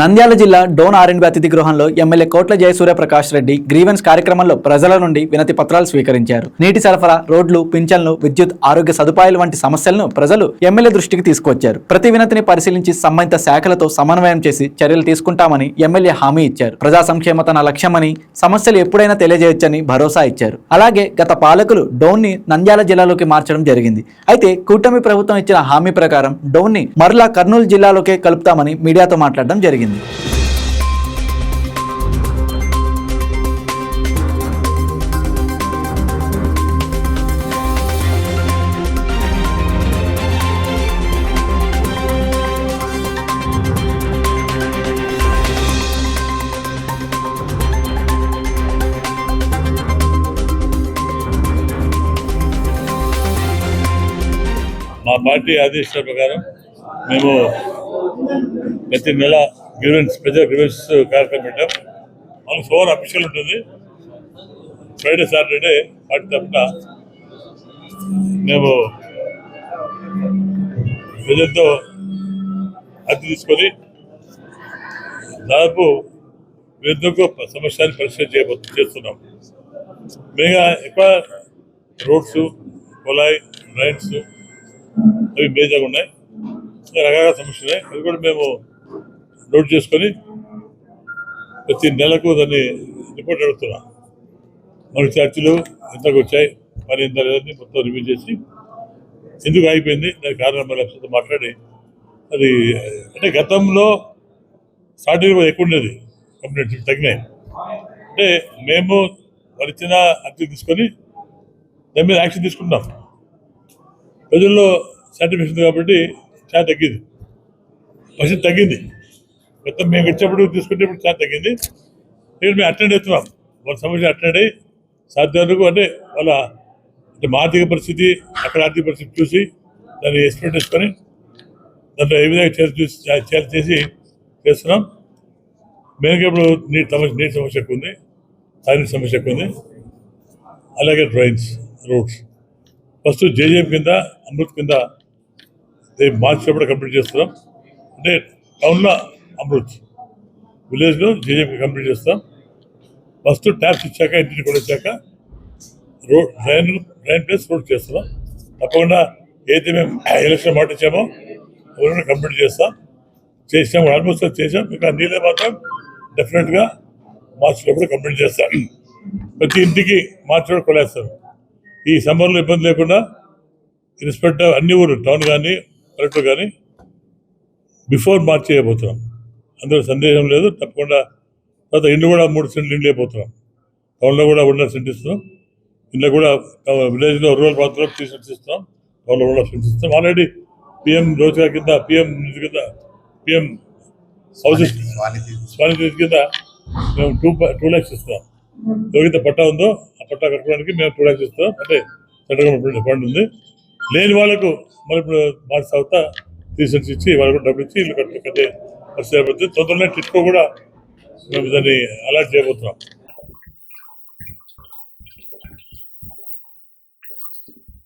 నంద్యాల జిల్లా డోన్ ఆర్ఎండ్బి అతిథి గృహంలో ఎమ్మెల్యే కోట్ల జయసూర్య ప్రకాష్ రెడ్డి గ్రీవెన్స్ కార్యక్రమంలో ప్రజల నుండి వినతి పత్రాలు స్వీకరించారు. నీటి సరఫరా రోడ్లు పింఛన్లు విద్యుత్ ఆరోగ్య సదుపాయాలు వంటి సమస్యలను ప్రజలు ఎమ్మెల్యే దృష్టికి తీసుకొచ్చారు ప్రతి వినతిని పరిశీలించి సంబంధిత శాఖలతో సమన్వయం చేసి చర్యలు తీసుకుంటామని ఎమ్మెల్యే హామీ ఇచ్చారు. ప్రజా సంక్షేమ తన లక్ష్యమని సమస్యలు ఎప్పుడైనా తెలియజేయొచ్చని భరోసా ఇచ్చారు. అలాగే గత పాలకులు డోన్ని నంద్యాల జిల్లాలోకి మార్చడం జరిగింది. అయితే కూటమి ప్రభుత్వం ఇచ్చిన హామీ ప్రకారం డోన్ని మరలా కర్నూలు జిల్లాలోకే కలుపుతామని మీడియాతో మాట్లాడడం జరిగింది. మా పార్టీ ఆదేశాల ప్రకారం మేము ప్రతి నెల గ్రీవెన్స్ ప్రజా గ్రీవెన్స్ కార్యక్రమం పెట్టాం. మనకు సోమవారం అఫీషియల్ ఉంటుంది. ఫ్రైడే సాటర్డే వాటి తరఫున మేము ప్రజలతో అద్దె తీసుకొని దాదాపు ఎందుకు సమస్యలు పరిష్కారం చేయబో చేస్తున్నాం. మెయిన్గా ఎక్కువ రోడ్స్ కొలాయి డ్రైన్స్ అవి మేజర్గా ఉన్నాయి. రకరకాల సమస్యలు. ఉన్నాయి అది కూడా మేము నోట్ చేసుకొని ప్రతి నెలకు దాన్ని రిపోర్ట్ అడుగుతున్నాం మనకి చర్చలు ఎంతకు వచ్చాయి. మరి ఎంత లేదని మొత్తం రివ్యూ చేసి ఎందుకు ఆగిపోయింది? దాని కారణం మరి అక్షతో మాట్లాడి. అది అంటే గతంలో స్టార్టింగ్ ఎక్కువ ఉండేది. కంప్లీట్ తగ్గినాయి. అంటే మేము వాళ్ళు ఇచ్చిన అద్దె తీసుకొని దాని మీద యాక్షన్ తీసుకుంటాం ప్రజల్లో సాటిస్ఫాక్షన్ కాబట్టి చాలా తగ్గింది. పరిస్థితి తగ్గింది. మొత్తం మేము వచ్చేప్పుడు తీసుకునేప్పుడు చాలా తగ్గింది. నేను మేము అటెండ్ అవుతున్నాం. వాళ్ళ సమస్య అటెండ్ అయ్యి సాధ్యాలకు అంటే వాళ్ళ అంటే మా ఆర్థిక పరిస్థితి అక్కడ ఆర్థిక పరిస్థితి చూసి దాన్ని ఎక్స్పెక్ట్ చేసుకొని దాంట్లో ఏ విధంగా చేసి చూసి చేసి చేసి చేస్తున్నాం. మెయిన్గా ఇప్పుడు నీటి సమస్య నీటి సమస్య ఎక్కువ ఉంది. తాగిన సమస్య ఎక్కువ ఉంది. అలాగే డ్రైన్స్ రోడ్స్. ఫస్ట్ జేజేఎం కింద అమృత్ కింద రేపు మార్చి కూడా కంప్లీట్ చేస్తున్నాం. అంటే టౌన్లో అమృత్. విలేజ్లో జీజేపీ కంప్లీట్ చేస్తాం. ఫస్ట్ ట్యాప్స్ ఇచ్చాక ఇంటికి కూడా వచ్చాక road drain drain place road చేస్తున్నాం. తప్పకుండా ఏదైతే మేము ఎలక్షన్ మాట ఇచ్చామో అవన్నీ కంప్లీట్ చేస్తాం. చేసాం ఆల్మోస్ట్ చేసాం ఇంకా నీళ్ళే మాత్రం డెఫినెట్గా మార్చిలో కూడా కంప్లీట్ చేస్తాం. ప్రతి ఇంటికి మార్చి కూడా కొలేస్తాం ఈ సమ్మర్లో ఇబ్బంది లేకుండా ఇన్స్పెక్టర్ అన్ని ఊరు టౌన్ కానీ కలెక్టర్ కానీ బిఫోర్ మార్చ్ చేయబోతున్నాం. అందులో సందేహం లేదు. తప్పకుండా తర్వాత ఇండ్లు కూడా మూడు సెంట్లు ఇండ్లు అయిపోతున్నాం టౌన్లో కూడా ఉన్న సెంట్ ఇస్తున్నాం. ఇంట్లో కూడా విలేజ్లో రూరల్ ప్రాంతంలో త్రీ సెంట్స్ ఇస్తున్నాం. టౌన్లో కూడా సెంట్స్ ఇస్తాం ఆల్రెడీ పిఎం రోజ్గార్ కింద పిఎం నిధి కింద పిఎం హౌసెస్ స్వానిధి కింద మేము టూ టూ ల్యాక్స్ ఇస్తున్నాం. ఎవరికైతే పట్టా ఉందో ఆ పట్టా కట్టుకోవడానికి మేము టూ ల్యాక్స్ ఇస్తాం అంటే సెంట్రల్ గవర్నమెంట్ ఫండ్ ఉంది. లేని వాళ్ళకు మరి ఇప్పుడు మార్చి తర్వాత త్రీ సెంట్స్ ఇచ్చి వాళ్ళకు డబ్బులు ఇచ్చి ఇల్లు కట్టు కట్టే పరిస్థితి. అయిపోతుంది తొందరలో టిట్కో కూడా మేము దాన్ని అలర్ట్ చేయబోతున్నాం.